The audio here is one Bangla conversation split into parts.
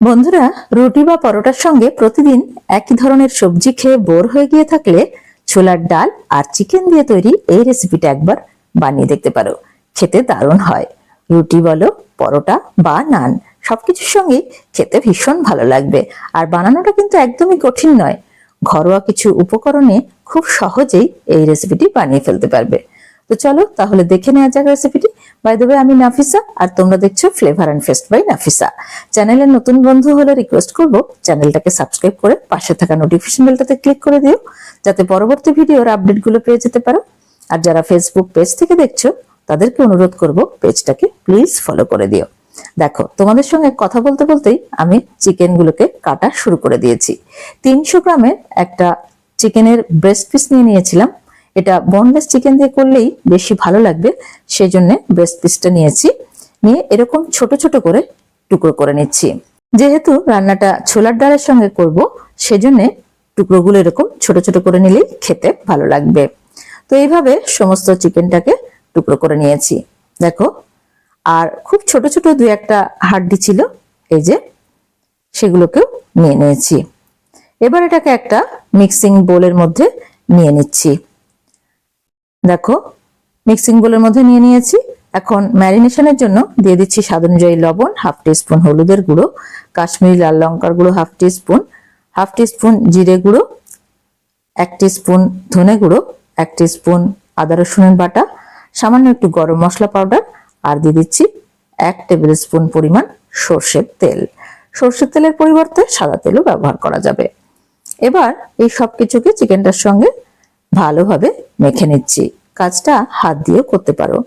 বন্ধুরা, রুটি বা পরোটার সঙ্গে প্রতিদিন একই ধরনের সবজি খেয়ে বোর হয়ে গিয়ে থাকলে ছোলার ডাল আর চিকেন দিয়ে তৈরি এই রেসিপিটা একবার বানিয়ে দেখতে পারো। খেতে দারুণ হয়। রুটি বলো, পরোটা বা নান, সবকিছুর সঙ্গেই খেতে ভীষণ ভালো লাগবে। আর বানানোটা কিন্তু একদমই কঠিন নয়। ঘরোয়া কিছু উপকরণে খুব সহজেই এই রেসিপিটি বানিয়ে ফেলতে পারবে। তো চলো তাহলে দেখে নেওয়া যাক রেসিপিটি বাই দ্য আমি নাফিসা আর তোমরা দেখছ flavour and fest by Nafisa. চ্যানেলের নতুন বন্ধু হলে রিকোয়েস্ট করব চ্যানেলটাকে সাবস্ক্রাইব করে পাশে থাকা নোটিফিকেশন বেলটাতে ক্লিক করে দিও, যাতে পরবর্তী ভিডিওর আপডেটগুলো পেয়ে যেতে পারো। আর যারা ফেসবুক পেজ থেকে দেখছ, তাদেরকে অনুরোধ করব পেজটাকে প্লিজ ফলো করে দিও। দেখো, তোমাদের সঙ্গে কথা বলতে বলতেই আমি চিকেন গুলোকে কাটা শুরু করে দিয়েছি। তিনশো গ্রামের একটা চিকেনের ব্রেস্ট পিস নিয়ে নিয়েছিলাম। এটা বোনলেস চিকেন দিয়ে করলেই বেশি ভালো লাগবে, সেজন্য ব্রেস্ট পিসটা নিয়েছি। নিয়ে এরকম ছোট ছোট করে টুকরো করে নিচ্ছি। যেহেতু রান্নাটা ছোলার ডালের সঙ্গে করব, সেজন্য টুকরোগুলো এরকম ছোট ছোট করে নিলেই খেতে ভালো লাগবে। তো এইভাবে সমস্ত চিকেনটাকে টুকরো করে নিয়েছি। দেখো, আর খুব ছোট ছোট দু একটা হাড্ডি ছিল, এই যে সেগুলোকেও নিয়ে নিয়েছি। এবার এটাকে একটা মিক্সিং বোলের মধ্যে নিয়ে নিচ্ছি। দেখো মিক্সিং বোলের মধ্যে নিয়ে নিয়েছি। এখন ম্যারিনেশনের জন্য দিয়ে দিচ্ছি স্বাদ অনুযায়ী লবণ হাফ স্পুন হলুদের গুঁড়ো, কাশ্মীরি লাল লঙ্কার গুঁড়ো হাফ স্পুন হাফ স্পুন জিরে গুঁড়ো, এক স্পুন ধনে গুঁড়ো, এক স্পুন আদা রসুনের বাটা, সামান্য একটু গরম মশলা পাউডার আর দিয়ে দিচ্ছি এক টেবিল স্পুন পরিমাণ সর্ষের তেল। সর্ষের তেলের পরিবর্তে সাদা তেলও ব্যবহার করা যাবে। এবার এই সব কিছুকে চিকেনটার সঙ্গে ভালোভাবে মেখে নিচ্ছি। কাজটা হাত দিয়েও করতে পারো।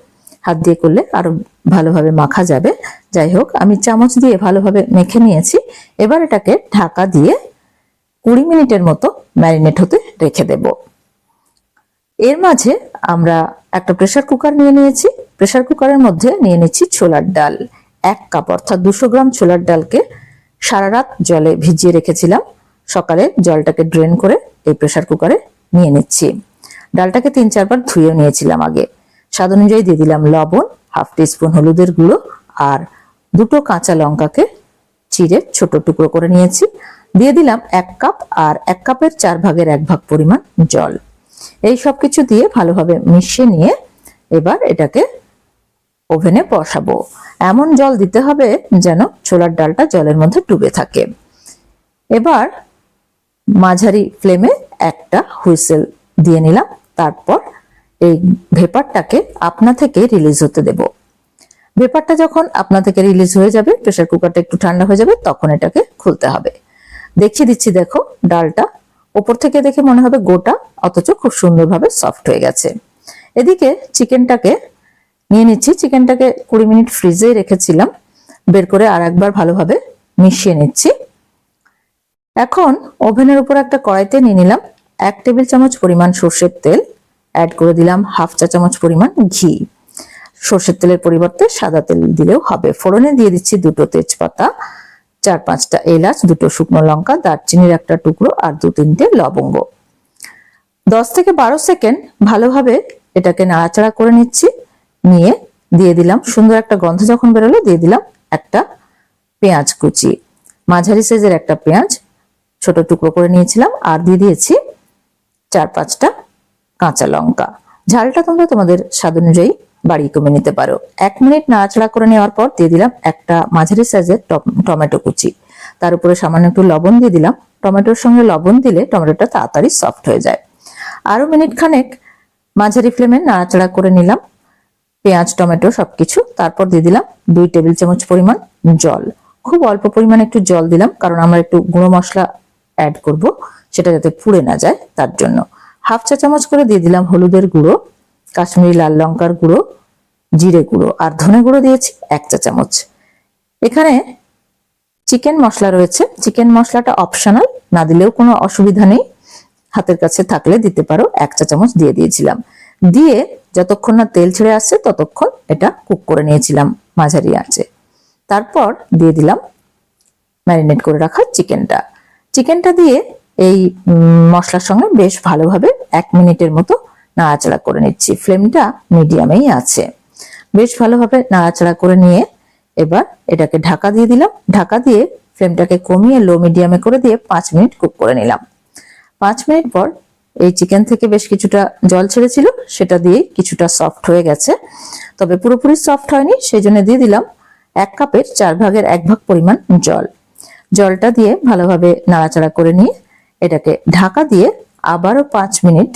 হাত দিয়ে করলে আরও ভালোভাবে মাখা যাবে। যাই হোক, আমি চামচ দিয়ে ভালোভাবে মেখে নিয়েছি। এবার এটাকে ঢাকা দিয়ে কুড়ি মিনিটের মতো ম্যারিনেট হতে রেখে দেব। এর মাঝে আমরা একটা প্রেসার কুকার নিয়ে নিয়েছি। প্রেসার কুকারের মধ্যে নিয়ে নিচ্ছি ছোলার ডাল। এক কাপ, অর্থাৎ দুশো গ্রাম ছোলার ডালকে সারা রাত জলে ভিজিয়ে রেখেছিলাম। সকালে জলটাকে ড্রেন করে এই প্রেসার কুকারে নিয়ে নিচ্ছি। ডালটাকে তিন চারবার ধুয়ে নিয়েছিলাম আগে। স্বাদ অনুযায়ী দিয়ে দিলাম লবণ, হাফ স্পুন হলুদের গুঁড়ো আর দুটো কাঁচা লঙ্কাকে চিড়ে ছোট টুকরো করে নিয়েছি। দিয়ে দিলাম এক কাপ আর এক কাপের চার ভাগের এক ভাগ পরিমাণ জল। এই সব কিছু দিয়ে ভালোভাবে মিশিয়ে নিয়ে এবার এটাকে ওভেনে বসাবো। এমন জল দিতে হবে যেন ছোলার ডালটা জলের মধ্যে ডুবে থাকে। এবার মাঝারি ফ্লেমে একটা হুইসেল দিয়ে নিলাম। তারপর এই ভেপারটাকে আপনা থেকে রিলিজ হতে দেব। ভেপারটা যখন আপনা থেকে রিলিজ হয়ে যাবে প্রেসার কুকারটা একটু ঠান্ডা হয়ে যাবে, তখন এটাকে খুলতে হবে। দেখিয়ে দিচ্ছি, দেখো, ডালটা ওপর থেকে দেখে মনে হবে গোটা, অথচ খুব সুন্দরভাবে সফট হয়ে গেছে। এদিকে চিকেনটাকে নিয়ে নিচ্ছি। চিকেনটাকে কুড়ি মিনিট ফ্রিজে রেখেছিলাম। বের করে আর একবার ভালোভাবে মিশিয়ে নিচ্ছি। এখন ওভেনের উপর একটা কড়াইতে নিয়ে নিলাম। এক টেবিল চামচ পরিমাণ সর্ষের তেল অ্যাড করে দিলাম হাফ চা চামচ পরিমাণ ঘি। সর্ষের তেলের পরিবর্তে সাদা তেল দিলেও হবে। ফোড়নে দিয়ে দিচ্ছি দুটো তেজপাতা, চার পাঁচটা এলাচ, দুটো শুকনো লঙ্কা, দারচিনির একটা টুকরো আর দু তিনটে লবঙ্গ। দশ থেকে বারো সেকেন্ড ভালোভাবে এটাকে নাড়াচাড়া করে নিচ্ছি, নিয়ে দিয়ে দিলাম সুন্দর একটা গন্ধ যখন বেরোলো, দিয়ে দিলাম একটা পেঁয়াজ কুচি। মাঝারি সাইজের একটা পেঁয়াজ ছোট টুকরো করে নিয়েছিলাম আর দিয়ে দিয়েছি চার পাঁচটা কাঁচা লঙ্কা। ঝালটা তোমরা তোমাদের স্বাদ অনুযায়ী বাড়িয়ে কমে নিতে পারো। এক মিনিট নাড়াচাড়া করে নেওয়ার পর দিয়ে দিলাম একটা মাঝারি সাইজের টমেটো কুচি। তার উপরে সামান্য একটু লবণ দিয়ে দিলাম। টমেটোর সঙ্গে লবণ দিলে টমেটোটা তাড়াতাড়ি সফট হয়ে যায়। আরও মিনিট খানেক মাঝারি ফ্লেমে নাড়াচাড়া করে নিলাম। পেঁয়াজ, টমেটো সবকিছু। তারপর দিয়ে দিলাম দুই টেবিল চামচ পরিমাণ জল। খুব অল্প পরিমাণে একটু জল দিলাম, কারণ আমরা একটু গুঁড়ো মশলা অ্যাড করব। সেটা যাতে পুড়ে না যায় তার জন্য। হাফ চা চামচ করে দিয়ে দিলাম হলুদের গুঁড়ো, কাশ্মীরি লাল লঙ্কার গুঁড়ো, জিরে গুঁড়ো আর ধনে গুঁড়ো দিয়েছি এক চা চামচ। এখানে চিকেন মশলা রয়েছে। চিকেন মশলাটা অপশনাল না দিলেও কোনো অসুবিধা নেই। হাতের কাছে থাকলে দিতে পারো, এক চা চামচ দিয়ে দিয়েছিলাম। দিয়ে যতক্ষণ না তেল ছেড়ে আসছে ততক্ষণ এটা কুক করে নিয়েছিলাম মাঝারি আঁচে। তারপর দিয়ে দিলাম ম্যারিনেট করে রাখা চিকেনটা। চিকেনটা দিয়ে এই মশলার সঙ্গে বেশ ভালোভাবে এক মিনিটের মতো নাড়াচাড়া করে নিচ্ছি। ফ্লেমটা মিডিয়ামেই আছে। বেশ ভালোভাবে নাড়াচাড়া করে নিয়ে এবার এটাকে ঢাকা দিয়ে দিলাম। ঢাকা দিয়ে ফ্লেমটাকে কমিয়ে লো মিডিয়ামে করে দিয়ে পাঁচ মিনিট কুক করে নিলাম। পাঁচ মিনিট পর এই চিকেন থেকে বেশ কিছুটা জল ছেড়েছিল, সেটা দিয়ে কিছুটা সফট হয়ে গেছে। তবে পুরোপুরি সফট হয়নি সেই জন্য দিয়ে দিলাম এক কাপের চার ভাগের এক ভাগ পরিমাণ জল। জলটা দিয়ে ভালোভাবে নাড়াচাড়া করে নিয়ে এটাকে ঢাকা দিয়ে আবারও পাঁচ মিনিট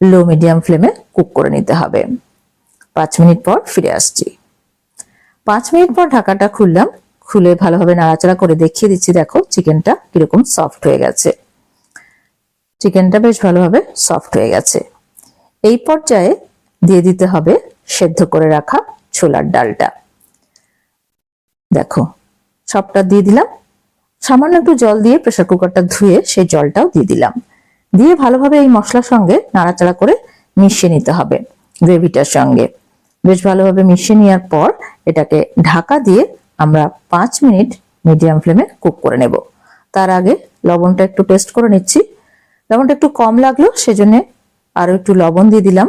লো মিডিয়াম ফ্লেমে কুক করে নিতে হবে। পাঁচ মিনিট পর ফিরে আসছি। পাঁচ মিনিট পর ঢাকাটা খুললাম। খুলে ভালোভাবে নাড়াচাড়া করে দেখিয়ে দিচ্ছি, দেখো চিকেনটা কীরকম সফট হয়ে গেছে। চিকেনটা বেশ ভালোভাবে সফট হয়ে গেছে। এই পর্যায়ে দিয়ে দিতে হবে সেদ্ধ করে রাখা ছোলার ডালটা। দেখো, সবটা দিয়ে দিলাম। সামান্য একটু জল দিয়ে প্রেসার কুকারটা ধুয়ে সেই জলটাও দিয়ে দিলাম। দিয়ে ভালোভাবে এই মশলার সঙ্গে নাড়াচাড়া করে মিশিয়ে নিতে হবে গ্রেভিটার সঙ্গে। বেশ ভালোভাবে মিশিয়ে নেওয়ার পর এটাকে ঢাকা দিয়ে আমরা পাঁচ মিনিট মিডিয়াম ফ্লেমে কুক করে নেব। তার আগে লবণটা একটু টেস্ট করে নিচ্ছি। লবণটা একটু কম লাগল, সেজন্য আরও একটু লবণ দিয়ে দিলাম।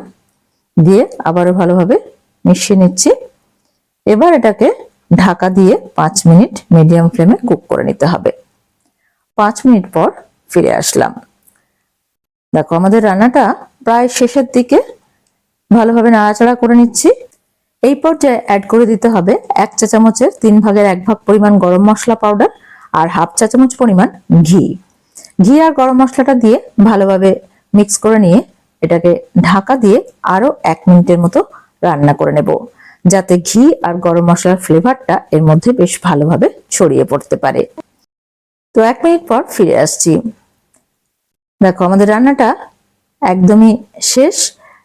দিয়ে আবারও ভালোভাবে মিশিয়ে নিচ্ছি। এবার এটাকে ঢাকা দিয়ে পাঁচ মিনিট মিডিয়াম ফ্লেমে কুক করে নিতে হবে। পাঁচ মিনিট পর ফিরে আসলাম। দেখো, আমাদের রান্নাটা প্রায় শেষের দিকে ভালোভাবে নাড়াচাড়া করে নিচ্ছি। এই পর্যায়ে অ্যাড করে দিতে হবে এক চা চামচের তিন ভাগের এক ভাগ পরিমাণ গরম মশলা পাউডার আর হাফ চা চামচ পরিমাণ ঘি। ঘি আর গরম মশলাটা দিয়ে ভালোভাবে মিক্স করে নিয়ে এটাকে ঢাকা দিয়ে আরও এক মিনিটের মতো রান্না করে নেব। যাতে ঘি আর গরম মশলার ফ্লেভারটা এর মধ্যে বেশ ভালোভাবে ছড়িয়ে পড়তে পারে। তো এক মিনিট পর ফিরে আসছি। দেখো, আমাদের রান্নাটা একদমই শেষ।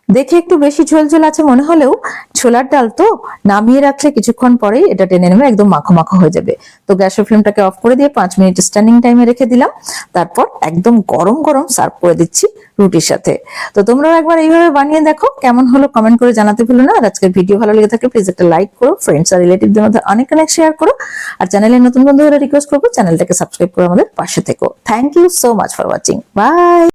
দেখে একটু বেশি ঝোল ঝোল আছে মনে হলেও ছোলার ডাল তো নামিয়ে রাখলে কিছুক্ষণ পরেই এটা টেনে নেবে, একদম মাখো মাখো হয়ে যাবে। তো গ্যাসের ফ্লেমটাকে অফ করে দিয়ে পাঁচ মিনিট স্ট্যান্ডিং টাইমে রেখে দিলাম। তারপর একদম গরম গরম সার্ভ করে দিচ্ছি রুটির সাথে। তো তোমরাও একবার এইভাবে বানিয়ে দেখো, কেমন হলো কমেন্ট করে জানাতে ভুলো না। আর আজকের ভিডিও ভালো লেগে থাকলে প্লিজ একটা লাইক করো ফ্রেন্ডস আর রিলেটিভদের মধ্যে অনেক অনেক শেয়ার করো। আর চ্যানেলের নতুন বন্ধু হলে রিকোয়েস্ট করব চ্যানেলটাকে সাবস্ক্রাইব করে আমাদের পাশে থেকো। Thank you so much for watching bye